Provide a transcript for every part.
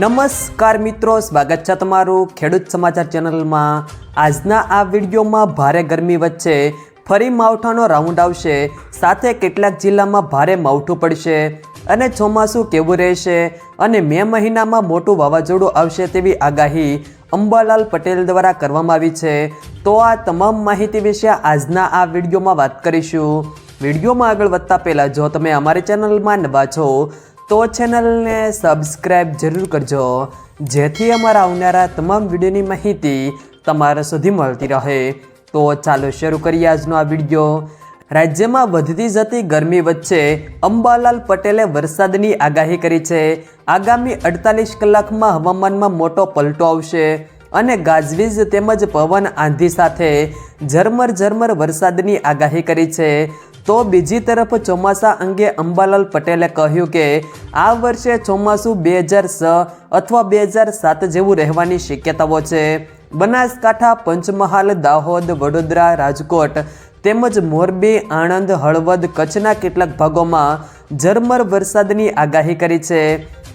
નમસ્કાર મિત્રો, સ્વાગત છે તમારું ખેડૂત સમાચાર ચેનલમાં. આજના આ વિડીયોમાં ભારે ગરમી વચ્ચે ફરી માવઠાનો રાઉન્ડ આવશે. સાથે કેટલાક જિલ્લામાં ભારે માવઠું પડશે અને ચોમાસું કેવું રહેશે અને મે મહિનામાં મોટું વાવાઝોડું આવશે તેવી આગાહી અંબાલાલ પટેલ દ્વારા કરવામાં આવી છે. તો આ તમામ માહિતી વિશે આજના આ વિડીયોમાં વાત કરીશું. વિડીયોમાં આગળ વધતા પહેલાં જો તમે અમારી ચેનલમાં નવા છો તો ચેનલને સબસ્ક્રાઈબ જરૂર કરજો, જેથી અમારા આવનારા તમામ વિડીયોની માહિતી તમારા સુધી મળતી રહે. તો ચાલો શરૂ કરીએ આજનો આ વીડિયો. રાજ્યમાં વધતી જતી ગરમી વચ્ચે અંબાલાલ પટેલે વરસાદની આગાહી કરી છે. આગામી અડતાલીસ કલાકમાં હવામાનમાં મોટો પલટો આવશે અને ગાજવીજ તેમજ પવન આંધી સાથે ઝરમર ઝરમર વરસાદની આગાહી કરી છે. તો બીજી તરફ ચોમાસા અંગે અંબાલાલ પટેલે કહ્યું કે આ વર્ષે ચોમાસું બે હજાર છ અથવા બે હજાર સાત જેવું રહેવાની શક્યતાઓ છે. બનાસકાંઠા, પંચમહાલ, દાહોદ, વડોદરા, રાજકોટ તેમજ મોરબી, આણંદ, હળવદ કચ્છના કેટલાક ભાગોમાં ઝરમર વરસાદની આગાહી કરી છે.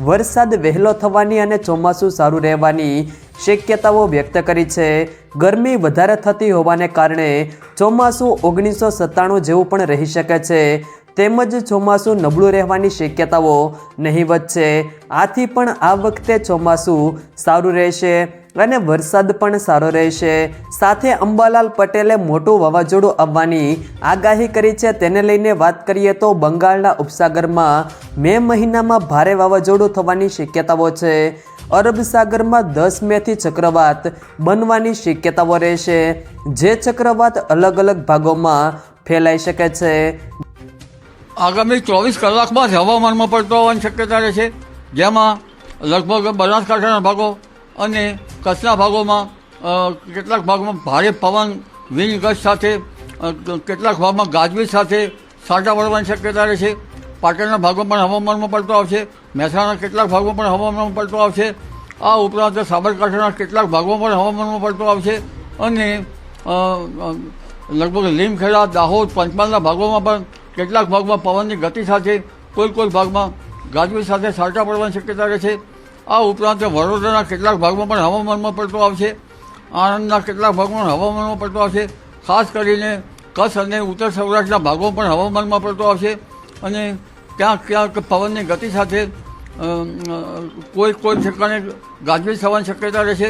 વરસાદ વહેલો થવાની અને ચોમાસું સારું રહેવાની શક્યતાઓ વ્યક્ત કરી છે. ગરમી વધારે થતી હોવાને કારણે ચોમાસું ઓગણીસો સત્તાણું જેવું પણ રહી શકે છે. તેમજ ચોમાસું નબળું રહેવાની શક્યતાઓ નહીવત છે. આથી પણ આ વખતે ચોમાસું સારું રહેશે. અને વરસાદ પણ સારો રહેશે. સાથે અંબાલાલ પટેલે મોટું વાવાઝોડું આવવાની આગાહી કરી છે. તેને લઈને વાત કરીએ તો બંગાળના ઉપસાગરમાં મે મહિનામાં ભારે વાવાઝોડું થવાની શક્યતાઓ છે. અરબ સાગરમાં દસ મેથી ચક્રવાત બનવાની શક્યતાઓ રહેશે. જે ચક્રવાત અલગ અલગ ભાગોમાં ફેલાઈ શકે છે. આગામી ચોવીસ કલાકમાં જ હવામાનમાં પડતો હોવાની શક્યતા રહેશે. જેમાં લગભગ બનાસકાંઠાના ભાગો અને કચ્છના ભાગોમાં કેટલાક ભાગમાં ભારે પવન વીજ ગજ સાથે કેટલાક ભાગમાં ગાજવીજ સાથે છાંટા પડવાની શક્યતા રહેશે પાટણના ભાગો પણ હવામાનમાં પડતો આવશે. મહેસાણા કેટલાક ભાગો પણ હવામાનમાં પડતો આવશે. આ ઉપરાંત સાબરકાંઠાના કેટલાક ભાગો પણ હવામાનમાં પડતો આવશે. અને લગભગ લીમખેડા, દાહોદ, પંચમહાલના ભાગોમાં પણ કેટલાક ભાગમાં પવનની ગતિ સાથે કોઈ કોઈ ભાગમાં ગાજવીજ સાથે સાટા પડવાની શક્યતા રહે છે. આ ઉપરાંત વડોદરાના કેટલાક ભાગમાં પણ હવામાનમાં પડતો આવશે. આણંદના કેટલાક ભાગમાં હવામાનમાં પડતો આવશે. ખાસ કરીને કચ્છ અને ઉત્તર સૌરાષ્ટ્રના ભાગો પણ હવામાનમાં પડતો આવશે. અને ક્યાંક ક્યાંક પવનની ગતિ સાથે કોઈ કોઈ ઠેકાણે ગાજવીજ થવાની શક્યતા રહેશે.